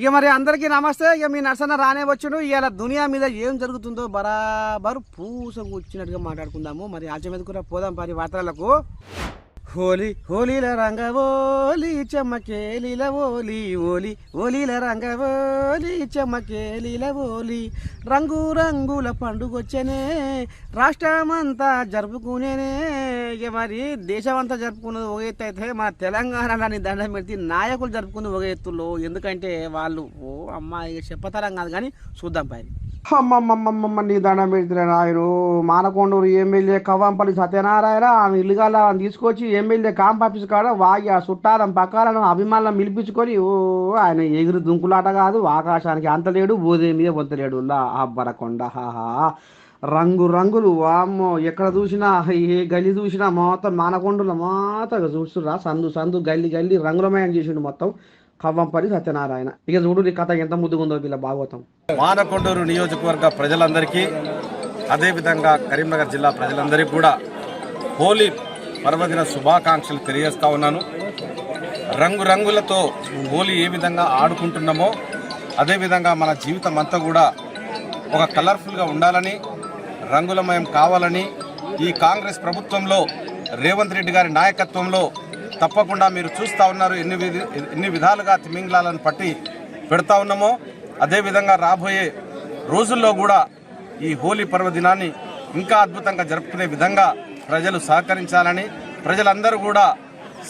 ఇక మరి అందరికీ నమస్తే. ఇక మీ నర్సన్న రానే వచ్చాడు ఇవాళ దునియా మీద ఏం జరుగుతుందో బరాబరు పూస కూర్చున్నట్టుగా మాట్లాడుకుందాము. మరి ఆచ మీద కూడా పోదాం పరి వార్తలకు. హోలీ హోలీల రంగ ఓలి చెమ్మకేలీల ఓలి ఓలి ఓలీల రంగ ఓలి చెమ్మకేలీల ఓలి. రంగు రంగుల పండుగొచ్చనే రాష్ట్రమంతా జరుపుకునేనే ఇక మరి దేశమంతా జరుపుకున్నది ఒక ఎత్తు అయితే మన తెలంగాణలోని దండం పెడితే నాయకులు జరుపుకున్నది ఒక ఎత్తులో. ఎందుకంటే వాళ్ళు ఓ అమ్మ ఇక చెప్పతరం కాదు కానీ చూద్దాం పై అమ్మమ్మమ్మమ్మ నీ దండం పెడితే ఆయన మానకొండూరు ఎమ్మెల్యే కవ్వంపల్లి సత్యనారాయణ ఆమె ఇల్లుగాల తీసుకొచ్చి ఎమ్మెల్యే కాంప్ ఆఫీస్ కాడ వాగి ఆ చుట్టాలం పక్కాలను అభిమానులను పిలిపించుకొని ఓ ఆయన ఎగురు దుంకులాట కాదు ఆకాశానికి అంతలేడు బోధే మీద పొంతలేడు లా అబ్బరకొండ. హాహా రంగు రంగులు వామ్మో ఎక్కడ చూసినా ఏ గల్లి చూసినా మొత్తం మానకొండల మొత్తం చూస్తురా సందు సందు గల్లి గల్లి రంగులమయం చేసిండు మొత్తం కవ్వంపల్లి సత్యనారాయణ. ఇక చూడు నీ కథ ఎంత ముందుకుందో వీళ్ళ భాగవతం. మానకొండూరు నియోజకవర్గ ప్రజలందరికీ అదేవిధంగా కరీంనగర్ జిల్లా ప్రజలందరికీ కూడా హోలీ పర్వదిన శుభాకాంక్షలు తెలియజేస్తా ఉన్నాను. రంగురంగులతో హోలీ ఏ విధంగా ఆడుకుంటున్నామో అదేవిధంగా మన జీవితం అంతా కూడా ఒక కలర్ఫుల్గా ఉండాలని రంగులమయం కావాలని ఈ కాంగ్రెస్ ప్రభుత్వంలో రేవంత్ రెడ్డి గారి నాయకత్వంలో తప్పకుండా మీరు చూస్తూ ఉన్నారు. ఎన్ని విధి ఎన్ని విధాలుగా తిమింగ్లాలను పట్టి పెడతా ఉన్నామో అదేవిధంగా రాబోయే రోజుల్లో కూడా ఈ హోలీ పర్వదినాన్ని ఇంకా అద్భుతంగా జరుపుకునే విధంగా ప్రజలు సహకరించాలని ప్రజలందరూ కూడా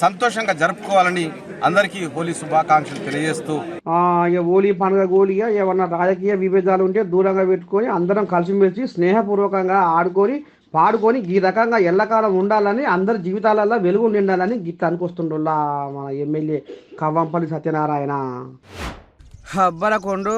సంతోషంగా జరుపుకోవాలని అందరికీ హోలీ శుభాకాంక్షలు తెలియజేస్తూ ఇక హోలీ పండుగ గోలిగా ఏమన్నా రాజకీయ విభేదాలు ఉంటే దూరంగా పెట్టుకొని అందరం కలిసిమెలిసి స్నేహపూర్వకంగా ఆడుకొని పాడుకొని ఈ రకంగా ఎల్లకాలం ఉండాలని అందరి జీవితాలలో వెలుగు నిండాలని గిట్ట అనుకొస్తుండోళ్ళ మన ఎమ్మెల్యే కవ్వంపల్లి సత్యనారాయణ. హబ్బలకొండు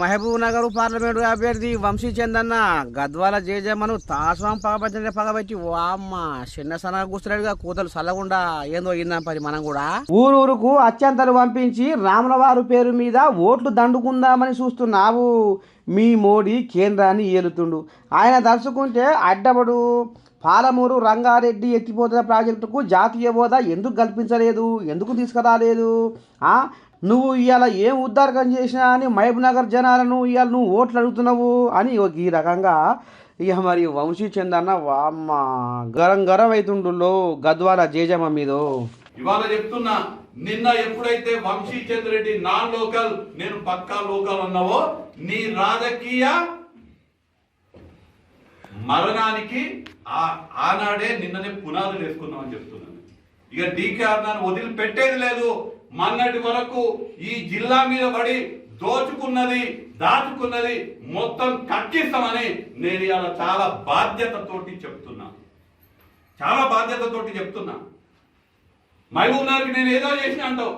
మహబూబ్ నగర్ పార్లమెంటు అభ్యర్థి వంశీ చందన్న గద్వాల జేజమ్మను తాసం పగబెట్టిన పగబెట్టి వామ్మ చిన్న సన్న కూర్చున్నాడుగా కూతలు చల్లకుండా ఏందో అయిందని పని మనం కూడా. ఊరూరుకు అత్యంతలు పంపించి రాములవారు పేరు మీద ఓట్లు దండుకుందామని చూస్తున్నావు. మీ మోడీ కేంద్రాన్ని ఏలుతుండు. ఆయన తలుచుకుంటే అడ్డబడు. పాలమూరు రంగారెడ్డి ఎత్తిపోతున్న ప్రాజెక్టుకు జాతీయ హోదా ఎందుకు కల్పించలేదు? ఎందుకు తీసుకురాలేదు? నువ్వు ఇవాళ ఏం ఉద్దారకం చేసినా అని మహబూబ్ నగర్ జనాలను ఇవాళ నువ్వు ఓట్లు అడుగుతున్నావు అని ఈ రకంగా ఇక మరి వంశీ చందన్న వామ్మ గరం గరం అవుతుండులో గద్వాల జేజమ్మ మీద. ఇవాళ చెప్తున్నా నిన్న ఎప్పుడైతే వంశీచంద్ర రెడ్డి నాన్ లోకల్ నేను పక్కా లోకల్ అన్నావో నీ రాజకీయ మరణానికి ఆనాడే నిన్ననే పునాదులు వేసుకున్నామని చెప్తున్నాను. ఇక డీకే అన్నాను వదిలిపెట్టేది లేదు. మొన్నటి వరకు ఈ జిల్లా మీద పడి దోచుకున్నది దాచుకున్నది మొత్తం కక్కిస్తామని నేను ఇలా చాలా బాధ్యతతోటి చెప్తున్నా. చాలా బాధ్యతతోటి చెప్తున్నా. మహబూబ్ నగర్కి నేను ఏదో చేసిన అంటావు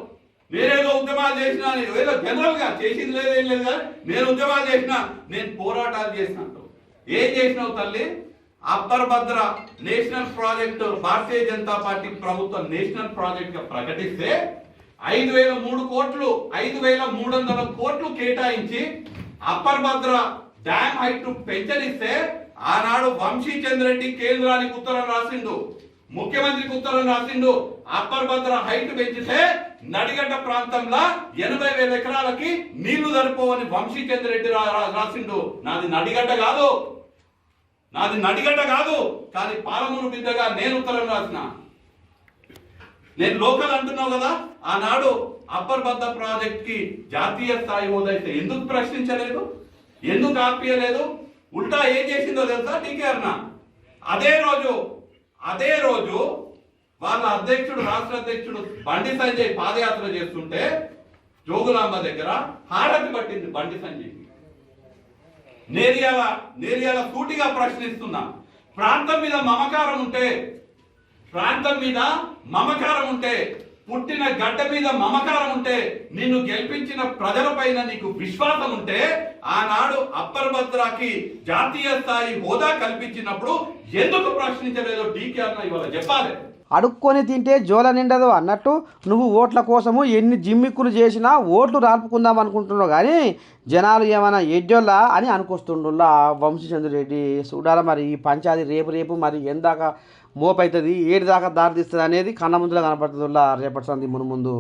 నేనేదో ఉద్యమాలు చేసిన అని ఏదో జనరల్గా చేసింది లేదు ఏం లేదు నేను ఉద్యమాలు చేసిన నేను పోరాటాలు చేసిన అంటావు ఏం చేసినావు తల్లి? Upper Bhadra national project Bharatiya Janata Party ప్రభుత్వం నేషనల్ ప్రాజెక్ట్గా ప్రకటిస్తే ఐదు వేల మూడు కోట్లు ఐదు వేల మూడు వందల కోట్లు కేటాయించి అప్పర్ భద్ర డ్యామ్ హైట్ పెంచనిస్తే ఆనాడు వంశీ రెడ్డి కేంద్రానికి ఉత్తరం రాసిండు. ముఖ్యమంత్రికి ఉత్తరం రాసిండు. అప్పర్ భద్ర హైట్ పెంచితే నడిగడ్డ ప్రాంతంలో ఎనభై వేల ఎకరాలకి నీళ్ళు సరిపోవని వంశీచంద్ర రెడ్డి రాసిండు. నాది నడిగడ్డ కాదు. నాది నడిగడ్డ కాదు. కానీ పాలమూరు బిడ్డగా నేను ఉత్తరం రాసిన. నేను లోకల్ అంటున్నావు కదా ఆనాడు అప్పర్ బద్ద ప్రాజెక్ట్కి జాతీయ స్థాయి హోదా ఎందుకు ప్రశ్నించలేదు? ఎందుకు ఆపియలేదు? ఉల్టా ఏం చేసిందో తెలుసా టీకే అన్న అదే రోజు అదే రోజు వాళ్ళ అధ్యక్షుడు రాష్ట్ర అధ్యక్షుడు బండి సంజయ్ పాదయాత్ర చేస్తుంటే జోగులాంబ దగ్గర హారతి పట్టింది బండి సంజయ్. నేరియాల నేరియాల సూటిగా ప్రశ్నిస్తున్నా. ప్రాంతం మీద మమకారం ఉంటే ప్రాంతం మీద మమకారం ఉంటే పుట్టిన గడ్డ మీద మమకారం ఉంటే నిన్ను గెలిపించిన ప్రజలపైన నీకు విశ్వాసం ఉంటే ఆనాడు అప్పర్ భద్రాకి జాతీయ స్థాయి హోదా కల్పించినప్పుడు ఎందుకు ప్రశ్నించలేదో డీకే అన్న ఇవాళ చెప్పాలి. అడుక్కొని తింటే జోల నిండదు అన్నట్టు నువ్వు ఓట్ల కోసము ఎన్ని జిమ్మిక్కులు చేసినా ఓట్లు రాల్పుకుందాం అనుకుంటున్నావు కానీ జనాలు ఏమైనా ఎడ్జోళ్ళా అని అనుకొస్తుండుల్లా వంశీచంద్రురెడ్డి చూడాలి మరి ఈ పంచాయతీ రేపు రేపు మరి ఎందాక మోపవుతుంది ఏడు దాకా దారి తీస్తుంది అనేది కన్న ముందులో కనపడుతుందిలా రేపటి సంది మును ముందు.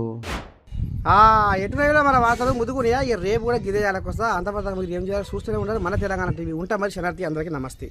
ఆ ఎటువైపులో మన వార్తలు ముదుకునియా ఇక రేపు కూడా గిదే వస్తా. అంతపంత మీరు ఏం చేయాలో చూస్తూనే ఉండదు మన తెలంగాణ టీవీ ఉంటా మరి శనార్థి అందరికీ నమస్తే.